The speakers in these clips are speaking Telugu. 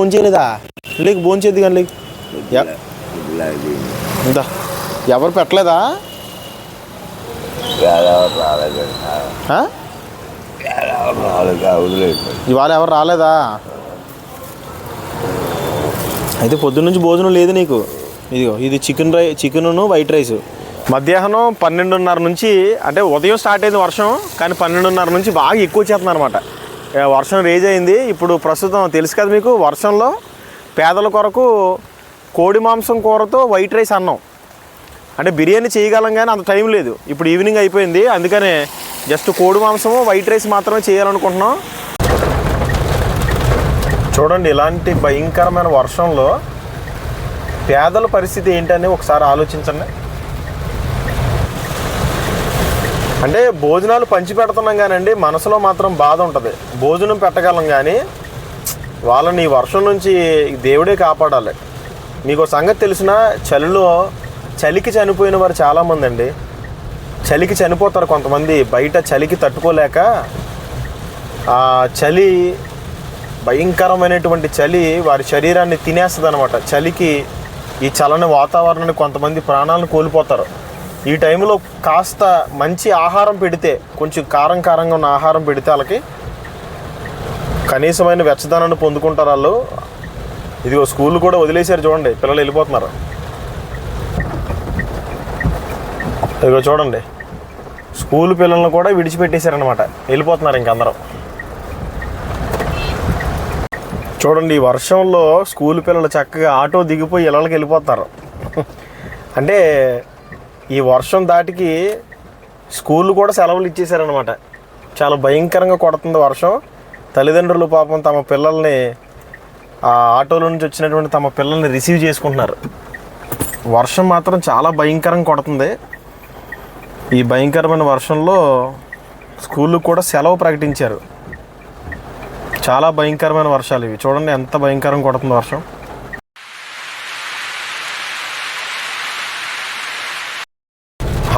ఫోన్ చేయలేదా? లేక ఫోన్ చేయదు కానీ లేక ఇందా. ఎవరు పెట్టలేదా? ఇవాళ ఎవరు రాలేదా? అయితే పొద్దున్న నుంచి భోజనం లేదు నీకు. ఇదిగో ఇది చికెన్ రై చికెను వైట్ రైస్. మధ్యాహ్నం పన్నెండున్నర నుంచి అంటే ఉదయం స్టార్ట్ అయింది వర్షం కానీ పన్నెండున్నర నుంచి బాగా ఎక్కువ వచ్చేస్తుంది అనమాట వర్షం రేజ్ అయింది. ఇప్పుడు ప్రస్తుతం తెలుసు కదా మీకు వర్షంలో పేదల కొరకు కోడి మాంసం కూరతో వైట్ రైస్ అన్నం. అంటే బిర్యానీ చేయగలం కానీ అంత టైం లేదు. ఇప్పుడు ఈవినింగ్ అయిపోయింది. అందుకనే జస్ట్ కోడి మాంసము వైట్ రైస్ మాత్రమే చేయాలనుకుంటున్నాం. చూడండి ఇలాంటి భయంకరమైన వర్షంలో పేదల పరిస్థితి ఏంటని ఒకసారి ఆలోచించండి. అంటే భోజనాలు పంచి పెడుతున్నాం కానండి మనసులో మాత్రం బాధ ఉంటుంది. భోజనం పెట్టగలం కానీ వాళ్ళని వర్షం నుంచి దేవుడే కాపాడాలి. మీకు సంగతి తెలిసిన చలిలో చలికి చనిపోయిన వారు చాలామంది అండి చలికి చనిపోతారు కొంతమంది బయట చలికి తట్టుకోలేక ఆ చలి భయంకరమైనటువంటి చలి వారి శరీరాన్ని తినేస్తుంది అనమాట చలికి ఈ చలని వాతావరణాన్ని కొంతమంది ప్రాణాలను కోల్పోతారు. ఈ టైంలో కాస్త మంచి ఆహారం పెడితే కొంచెం కారం కారంగా ఉన్న ఆహారం పెడితే వాళ్ళకి కనీసమైన వెచ్చదనాన్ని పొందుకుంటారు వాళ్ళు. ఇదిగో స్కూల్ కూడా వదిలేశారు చూడండి పిల్లలు వెళ్ళిపోతున్నారు. ఇదిగో చూడండి స్కూల్ పిల్లలను కూడా విడిచిపెట్టేశారనమాట వెళ్ళిపోతున్నారు ఇంకందరం చూడండి ఈ వర్షంలో స్కూల్ పిల్లలు చక్కగా ఆటో దిగిపోయి ఇళ్ళకి వెళ్ళిపోతారు. అంటే ఈ వర్షం దాటికి స్కూల్ కూడా సెలవులు ఇచ్చేసారనమాట చాలా భయంకరంగా కొడుతుంది వర్షం. తల్లిదండ్రులు పాపం తమ పిల్లల్ని ఆ ఆటోలో నుంచి వచ్చినటువంటి తమ పిల్లల్ని రిసీవ్ చేసుకుంటున్నారు. వర్షం మాత్రం చాలా భయంకరంగా కొడుతుంది. ఈ భయంకరమైన వర్షంలో స్కూళ్ళు కూడా సెలవు ప్రకటించారు. చాలా భయంకరమైన వర్షాలు ఇవి. చూడండి ఎంత భయంకరంగా కొడుతుంది వర్షం.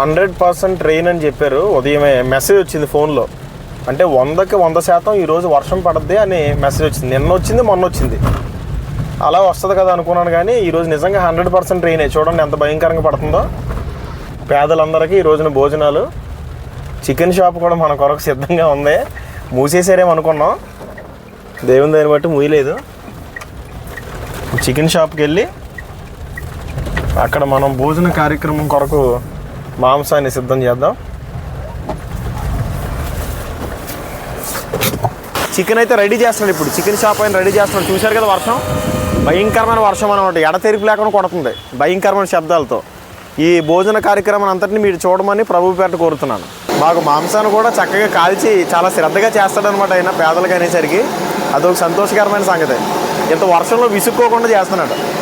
హండ్రెడ్ పర్సెంట్ ట్రైన్ అని చెప్పారు. ఉదయమే మెసేజ్ వచ్చింది ఫోన్లో అంటే వందకి వంద శాతం ఈరోజు వర్షం పడద్ది అని మెసేజ్ వచ్చింది. నిన్న వచ్చింది మొన్న వచ్చింది. అలా వస్తుంది కదా అనుకున్నాను కానీ ఈరోజు నిజంగా హండ్రెడ్ పర్సెంట్ ట్రైనే చూడండి ఎంత భయంకరంగా పడుతుందో. పేదలందరికీ ఈ రోజున భోజనాలు. చికెన్ షాప్ కూడా మన కొరకు సిద్ధంగా ఉంది. మూసేసారేమో అనుకున్నాం. దేవుని దాన్ని బట్టి మూయలేదు. చికెన్ షాప్కి వెళ్ళి అక్కడ మనం భోజన కార్యక్రమం కొరకు మాంసాన్ని సిద్ధం చేద్దాం. చికెన్ అయితే రెడీ చేస్తున్నాడు ఇప్పుడు. చికెన్ షాప్ అయిన రెడీ చేస్తున్నాడు. చూశారు కదా వర్షం? భయంకరమైన వర్షం అనమాట ఎడతెరిపి లేకుండా కొడుతుంది. భయంకరమైన శబ్దాలతో. ఈ భోజన కార్యక్రమం అంతటిని మీరు చూడమని ప్రభు పేట కోరుతున్నాను. మాకు మాంసాన్ని కూడా చక్కగా కాల్చి చాలా శ్రద్ధగా చేస్తాడనమాట ఆయన పేదలకు అనేసరికి. అదొక సంతోషకరమైన సంగతి. ఇంత వర్షంలో విసుక్కోకుండా చేస్తున్నాడు.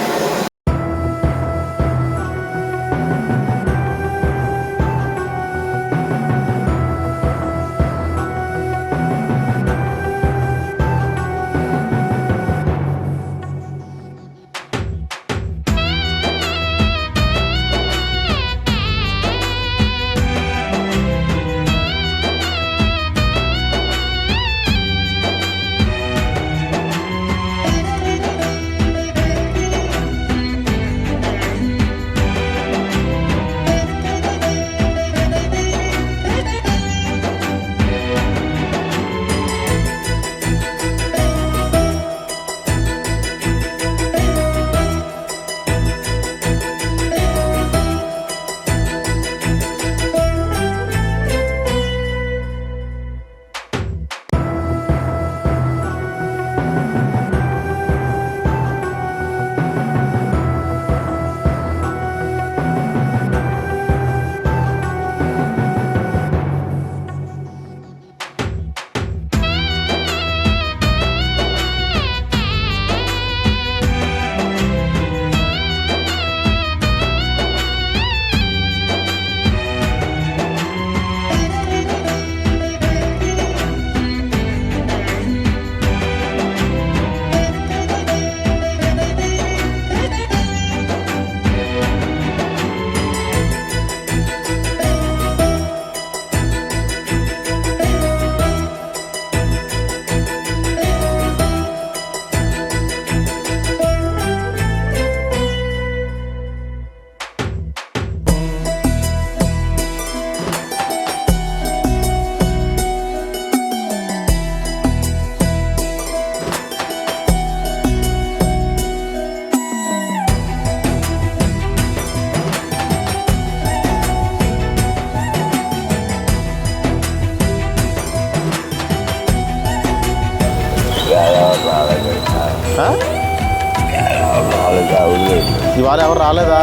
ఇవాళ ఎవరు రాలేదా?